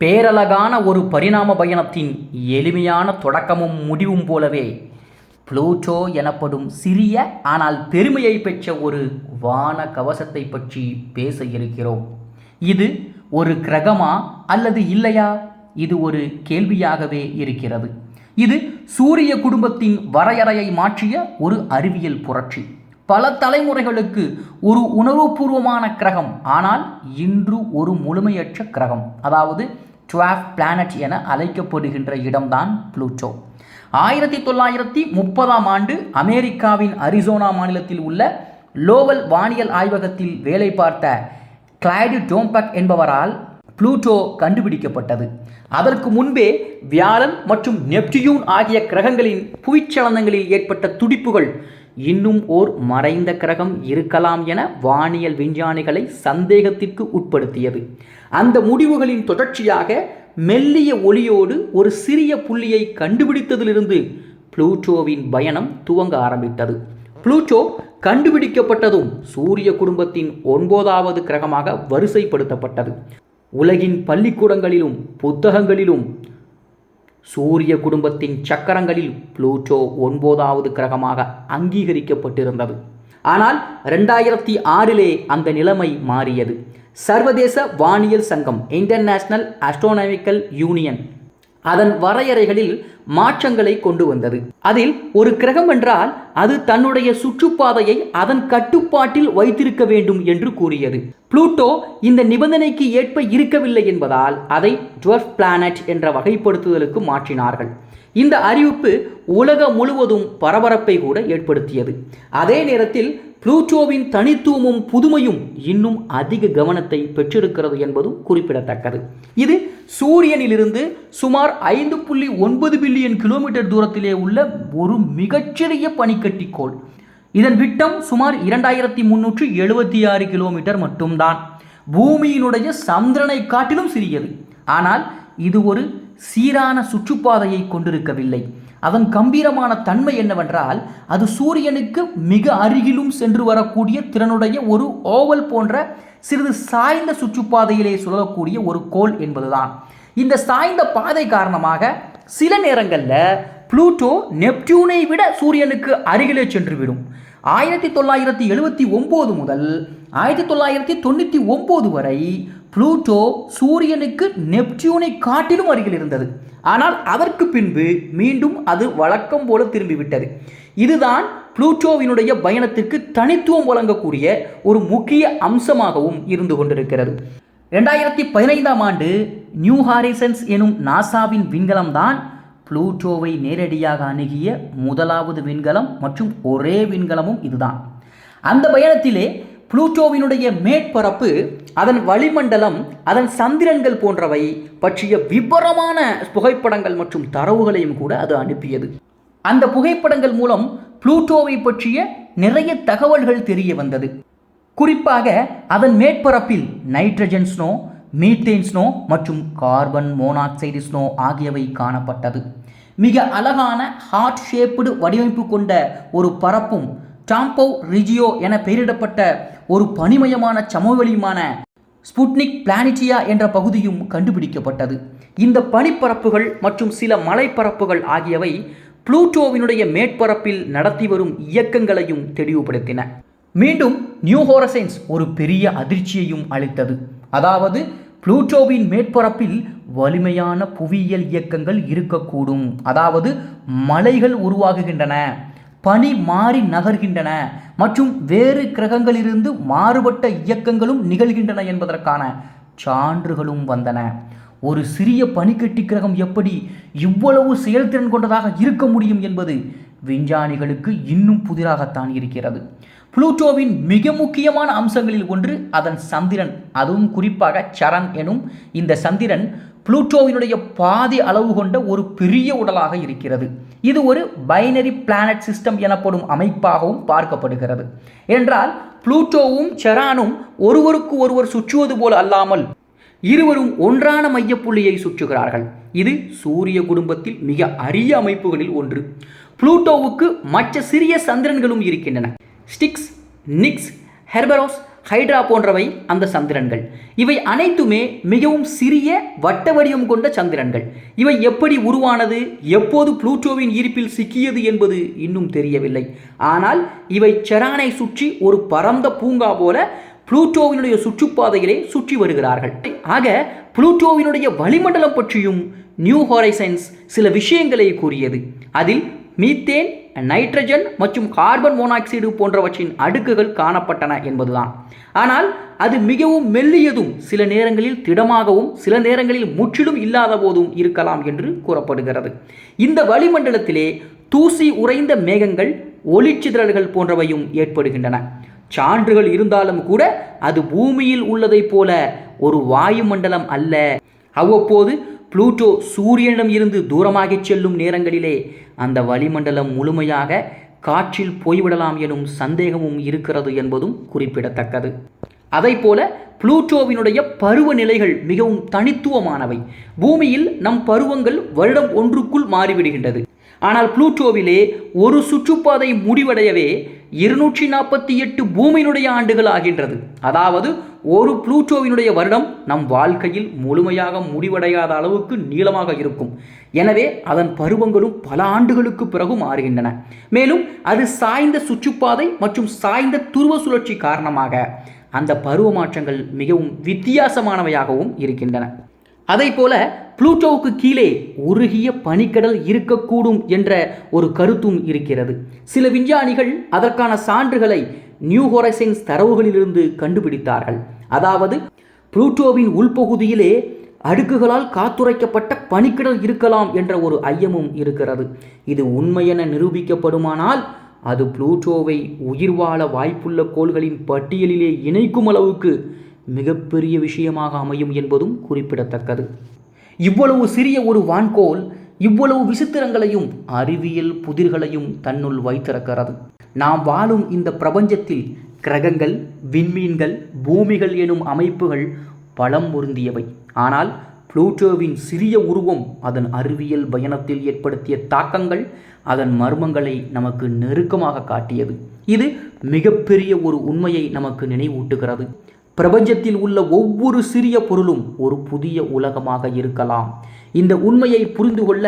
பேரழகான ஒரு பரிணாம பயணத்தின் எளிமையான தொடக்கமும் முடிவும் போலவே ப்ளூட்டோ எனப்படும் சிறிய ஆனால் பெருமையை பெற்ற ஒரு வான கவசத்தை பற்றி பேச இருக்கிறோம். இது ஒரு கிரகமா அல்லது இல்லையா? இது ஒரு கேள்வியாகவே இருக்கிறது. இது சூரிய குடும்பத்தின் வரையறையை மாற்றிய ஒரு அறிவியல் புரட்சி. பல தலைமுறைகளுக்கு ஒரு உணர்வுபூர்வமான கிரகம் ஆனால் இன்று ஒரு முழுமையற்ற கிரகம். அதாவது டுவாஃப் பிளானட் என அழைக்கப்படுகின்ற இடம்தான் ப்ளூட்டோ. ஆயிரத்தி தொள்ளாயிரத்தி முப்பதாம் ஆண்டு அமெரிக்காவின் அரிசோனா மாநிலத்தில் உள்ள லோவல் வானியல் ஆய்வகத்தில் வேலை பார்த்த கிளைடு டோம்பக் என்பவரால் ப்ளூட்டோ கண்டுபிடிக்கப்பட்டது. அதற்கு முன்பே வியாழன் மற்றும் நெப்டியூன் ஆகிய கிரகங்களின் புவிச்சலனங்களில் ஏற்பட்ட துடிப்புகள் இன்னும் ஓர் மறைந்த கிரகம் இருக்கலாம் என வானியல் விஞ்ஞானிகளை சந்தேகத்திற்கு உட்படுத்தியது. அந்த முடிவுகளின் தொடர்ச்சியாக மெல்லிய ஒளியோடு ஒரு சிறிய புள்ளியை கண்டுபிடித்ததிலிருந்து புளூட்டோவின் பயணம் துவங்க ஆரம்பித்தது. புளூட்டோ கண்டுபிடிக்கப்பட்டதும் சூரிய குடும்பத்தின் ஒன்பதாவது கிரகமாக வரிசைப்படுத்தப்பட்டது. உலகின் பள்ளிக்கூடங்களிலும் புத்தகங்களிலும் சூரிய குடும்பத்தின் சக்கரங்களில் ப்ளூட்டோ ஒன்பதாவது கிரகமாக அங்கீகரிக்கப்பட்டிருந்தது. ஆனால் ரெண்டாயிரத்தி ஆறிலே அந்த நிலைமை மாறியது. சர்வதேச வானியல் சங்கம் இன்டர்நேஷனல் அஸ்ட்ரோனாமிக்கல் யூனியன் அதன் வரையறைகளில் மாற்றங்களை கொண்டு வந்தது. அதில் ஒரு கிரகம் என்றால் அது தன்னுடைய சுற்றுப்பாதையை அதன் கட்டுப்பாட்டில் வைத்திருக்க வேண்டும் என்று கூறியது. ப்ளூட்டோ இந்த நிபந்தனைக்கு ஏற்ப இருக்கவில்லை என்பதால் அதை டுவர்ஃப் பிளானட் என்ற வகைப்படுத்துதலுக்கு மாற்றினார்கள். இந்த அறிவிப்பு உலகம் முழுவதும் பரபரப்பை கூட ஏற்படுத்தியது. அதே நேரத்தில் ப்ளூட்டோவின் தனித்துவமும் புதுமையும் இன்னும் அதிக கவனத்தை பெற்றிருக்கிறது என்பதும் குறிப்பிடத்தக்கது. இது சூரியனிலிருந்து சுமார் ஐந்து புள்ளி ஒன்பது பில்லியன் கிலோமீட்டர் தூரத்திலே உள்ள ஒரு மிகச்சிறிய பனிக்கட்டிக்கோள். இதன் விட்டம் சுமார் இரண்டாயிரத்தி முன்னூற்றி எழுபத்தி ஆறு கிலோமீட்டர் மட்டும்தான். பூமியினுடைய சந்திரனை காட்டிலும் சிறியது. ஆனால் இது ஒரு சீரான சுற்றுப்பாதையை கொண்டிருக்கவில்லை. அதன் கம்பீரமான தன்மை என்னவென்றால் அது சூரியனுக்கு மிக அருகிலும் சென்று வரக்கூடிய திறனுடைய ஒரு ஓவல் போன்ற சிறிது சாய்ந்த சுற்றுப்பாதையிலே சுழலக்கூடிய ஒரு கோள் என்பதுதான். இந்த சாய்ந்த பாதை காரணமாக சில நேரங்களில் ப்ளூட்டோ நெப்டியூனை விட சூரியனுக்கு அருகிலே சென்றுவிடும். ஆயிரத்தி தொள்ளாயிரத்தி எழுபத்தி ஒம்பது முதல் ஆயிரத்தி தொள்ளாயிரத்தி தொண்ணூற்றி ஒம்பது வரை ப்ளூட்டோ சூரியனுக்கு நெப்டியூனை காட்டிலும் அருகில் இருந்தது. ஆனால் அதற்கு பின்பு மீண்டும் அது வழக்கம் போல திரும்பிவிட்டது. இதுதான் ப்ளூட்டோவினுடைய பயணத்திற்கு தனித்துவம் வழங்கக்கூடிய ஒரு முக்கிய அம்சமாகவும் இருந்து கொண்டிருக்கிறது. ரெண்டாயிரத்தி பதினைந்தாம் ஆண்டு நியூ ஹாரிசன்ஸ் எனும் நாசாவின் விண்கலம் தான் ப்ளூட்டோவை நேரடியாக அணுகிய முதலாவது விண்கலம் மற்றும் ஒரே விண்கலமும் இதுதான். அந்த பயணத்திலே புளூட்டோவினுடைய மேற்பரப்பு அதன் வளிமண்டலம் அதன் சந்திரன்கள் போன்றவை பற்றிய விபரமான புகைப்படங்கள் மற்றும் தரவுகளையும் கூட அது அனுப்பியது. அந்த புகைப்படங்கள் மூலம் புளூட்டோவை பற்றிய நிறைய தகவல்கள் தெரிய வந்தது. குறிப்பாக அதன் மேற்பரப்பில் நைட்ரஜன் ஸ்னோ மீத்தேன் ஸ்னோ மற்றும் கார்பன் மோனாக்சைடு ஸ்னோ ஆகியவை காணப்பட்டது. மிக அழகான ஹார்ட் ஷேப்டு வடிவமைப்பு கொண்ட ஒரு பரப்பும் டாம்போ ரிஜியோ என பெயரிடப்பட்ட ஒரு பனிமயமான சமவெளியுமான ஸ்புட்னிக் பிளானிட்டியா என்ற பகுதியும் கண்டுபிடிக்கப்பட்டது. இந்த பனிப்பரப்புகள் மற்றும் சில மலைப்பரப்புகள் ஆகியவை புளூட்டோவினுடைய மேற்பரப்பில் நடத்தி வரும் இயக்கங்களையும் தெளிவுபடுத்தின. மீண்டும் நியூ ஹோரசைன்ஸ் ஒரு பெரிய அதிர்ச்சியையும் அளித்தது. அதாவது புளூட்டோவின் மேற்பரப்பில் வலிமையான புவியியல் இயக்கங்கள் இருக்கக்கூடும். அதாவது மலைகள் உருவாகுகின்றன. பனி மாறி நகர்கின்றன மற்றும் வேறு கிரகங்களிலிருந்து மாறுபட்ட இயக்கங்களும் நிகழ்கின்றன என்பதற்கான சான்றுகளும் வந்தன. ஒரு சிறிய பனிக்கட்டி கிரகம் எப்படி இவ்வளவு செயல்திறன் கொண்டதாக இருக்க முடியும் என்பது விஞ்ஞானிகளுக்கு இன்னும் புதிராகத்தான் இருக்கிறது. புளூட்டோவின் மிக முக்கியமான அம்சங்களில் ஒன்று அதன் சந்திரன் அதுவும் குறிப்பாக சரண் எனும் இந்த சந்திரன் புளூட்டோவினுடைய பாதி அளவு கொண்ட ஒரு பெரிய உடலாக இருக்கிறது. இது ஒரு பைனரி பிளானட் சிஸ்டம் எனப்படும் அமைப்பாகவும் பார்க்கப்படுகிறது. என்றால் புளூட்டோவும் செரானும் ஒருவருக்கு ஒருவர் சுற்றுவது போல அல்லாமல் இருவரும் ஒன்றான மையப்புள்ளியை சுற்றுகிறார்கள். இது சூரிய குடும்பத்தில் மிக அரிய அமைப்புகளில் ஒன்று. புளூட்டோவுக்கு மற்ற சிறிய சந்திரன்களும் இருக்கின்றன. ஸ்டிக்ஸ் நிக்ஸ் ஹெர்பரோஸ் ஹைட்ரா போன்றவை அந்த சந்திரன்கள். இவை அனைத்துமே மிகவும் சிறிய வட்ட வடிவம் கொண்ட சந்திரன்கள். இவை எப்படி உருவானது எப்போது புளூட்டோவின் ஈர்ப்பில் சிக்கியது என்பது இன்னும் தெரியவில்லை. ஆனால் இவை செரானை சுற்றி ஒரு பரந்த பூங்கா போல புளூட்டோவினுடைய சுற்றுப்பாதையிலே சுற்றி வருகிறார்கள். ஆக புளூட்டோவினுடைய வளிமண்டலம் பற்றியும் நியூ ஹொரைசன்ஸ் சில விஷயங்களை கூறியது. அதில் மீத்தேன் நைட்ரஜன் மற்றும் கார்பன் மோனாக்சைடு போன்றவற்றின் அடுக்குகள் காணப்பட்டன என்பதுதான். ஆனால் அது மிகவும் மெல்லியதும் சில நேரங்களில் திடமாகவும் சில நேரங்களில் முற்றிலும் இல்லாத போதும் இருக்கலாம் என்று கூறப்படுகிறது. இந்த வளிமண்டலத்திலே தூசி உறைந்த மேகங்கள் ஒளிச்சிதறல்கள் போன்றவையும் ஏற்படுகின்றன. சான்றுகள் இருந்தாலும் கூட அது பூமியில் உள்ளதைப் போல ஒரு வாயுமண்டலம் அல்ல. அவ்வப்போது புளூட்டோ சூரியனிடம் இருந்து தூரமாகிச் செல்லும் நேரங்களிலே அந்த வளிமண்டலம் முழுமையாக காற்றில் போய்விடலாம் எனும் சந்தேகமும் இருக்கிறது என்பதும் குறிப்பிடத்தக்கது. அதைப்போல புளூட்டோவினுடைய பருவநிலைகள் மிகவும் தனித்துவமானவை. பூமியில் நம் பருவங்கள் வருடம் ஒன்றுக்குள் மாறிவிடுகின்றது. ஆனால் புளூட்டோவிலே ஒரு சுற்றுப்பாதை முடிவடையவே இருநூற்றி நாற்பத்தி எட்டு பூமியினுடைய ஆண்டுகள் ஆகின்றது அதாவது ஒரு புளூட்டோவினுடைய வருடம் நம் வாழ்க்கையில் முழுமையாக முடிவடையாத அளவுக்கு நீளமாக இருக்கும். எனவே அதன் பருவங்களும் பல ஆண்டுகளுக்கு பிறகு மாறுகின்றன. மேலும் அது சாய்ந்த சுற்றுப்பாதை மற்றும் சாய்ந்த துருவ சுழற்சி காரணமாக அந்த பருவ மாற்றங்கள் மிகவும் வித்தியாசமானவையாகவும் இருக்கின்றன. அதை போல புளூட்டோவுக்கு கீழே உருகிய பனிக்கடல் இருக்கக்கூடும் என்ற ஒரு கருத்தும் இருக்கிறது. சில விஞ்ஞானிகள் அதற்கான சான்றுகளை நியூ ஹொரைசன்ஸ் தரவுகளிலிருந்து கண்டுபிடித்தார்கள். அதாவது புளூட்டோவின் உள்பகுதியிலே அடுக்குகளால் காத்துரைக்கப்பட்ட பனிக்கடல் இருக்கலாம் என்ற ஒரு ஐயமும் இருக்கிறது. இது உண்மையென நிரூபிக்கப்படுமானால் அது புளூட்டோவை உயிர் வாழ வாய்ப்புள்ள கோள்களின் பட்டியலிலே இணைக்கும் அளவுக்கு மிகப்பெரிய விஷயமாக அமையும் என்பதும் குறிப்பிடத்தக்கது. இவ்வளவு சிறிய ஒரு வான்கோள் இவ்வளவு விசித்திரங்களையும் அறிவியல் புதிர்களையும் தன்னுள் வைத்திருக்கிறது. நாம் வாழும் இந்த பிரபஞ்சத்தில் கிரகங்கள் விண்மீன்கள் பூமிகள் எனும் அமைப்புகள் பலம் பொருந்தியவை. ஆனால் புளூட்டோவின் சிறிய உருவம் அதன் அறிவியல் பயணத்தில் ஏற்படுத்திய தாக்கங்கள் அதன் மர்மங்களை நமக்கு நெருக்கமாக காட்டியது. இது மிகப்பெரிய ஒரு உண்மையை நமக்கு நினைவூட்டுகிறது. பிரபஞ்சத்தில் உள்ள ஒவ்வொரு சிறிய பொருளும் ஒரு புதிய உலகமாக இருக்கலாம். இந்த உண்மையை புரிந்து கொள்ள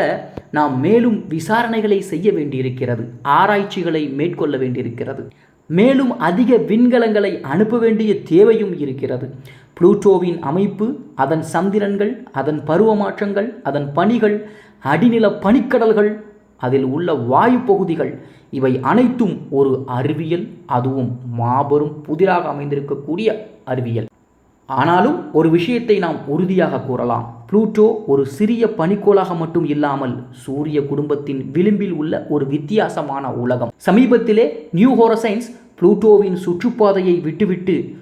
நாம் மேலும் விசாரணைகளை செய்ய வேண்டியிருக்கிறது ஆராய்ச்சிகளை மேற்கொள்ள வேண்டியிருக்கிறது. மேலும் அதிக விண்கலங்களை அனுப்ப வேண்டிய தேவையும் இருக்கிறது. புளூட்டோவின் அமைப்பு அதன் சந்திரன்கள் அதன் பருவமாற்றங்கள் அதன் பனிகள் அடிநில பனிக்கடல்கள் அதில் உள்ள வாயு பகுதிகள் இவை அனைத்தும் ஒரு அறிவியல் அதுவும் மாபெரும் புதிராக அமைந்திருக்கக்கூடிய அறிவியல். ஆனாலும் ஒரு விஷயத்தை நாம் உறுதியாக கூறலாம். புளூட்டோ ஒரு சிறிய பனிக்கோளாக மட்டும் இல்லாமல் சூரிய குடும்பத்தின் விளிம்பில் உள்ள ஒரு வித்தியாசமான உலகம். சமீபத்திலே நியூ ஹோரசைன்ஸ் புளூட்டோவின் சுற்றுப்பாதையை விட்டுவிட்டு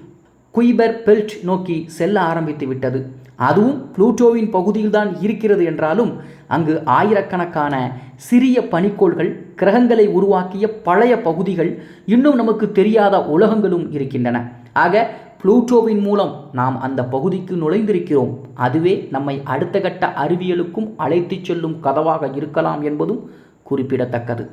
குய்பர் பெல்ட் நோக்கி செல்ல ஆரம்பித்து விட்டது. அதுவும் புளூட்டோவின் பகுதியில்தான் இருக்கிறது என்றாலும் அங்கு ஆயிரக்கணக்கான சிறிய பனிக்கோள்கள் கிரகங்களை உருவாக்கிய பழைய பகுதிகள் இன்னும் நமக்கு தெரியாத உலகங்களும் இருக்கின்றன. ஆக புளூட்டோவின் மூலம் நாம் அந்த பகுதிக்கு நுழைந்திருக்கிறோம். அதுவே நம்மை அடுத்த கட்ட அறிவியலுக்கும் அழைத்துச் செல்லும் கதவாக இருக்கலாம் என்பதும் குறிப்பிடத்தக்கது.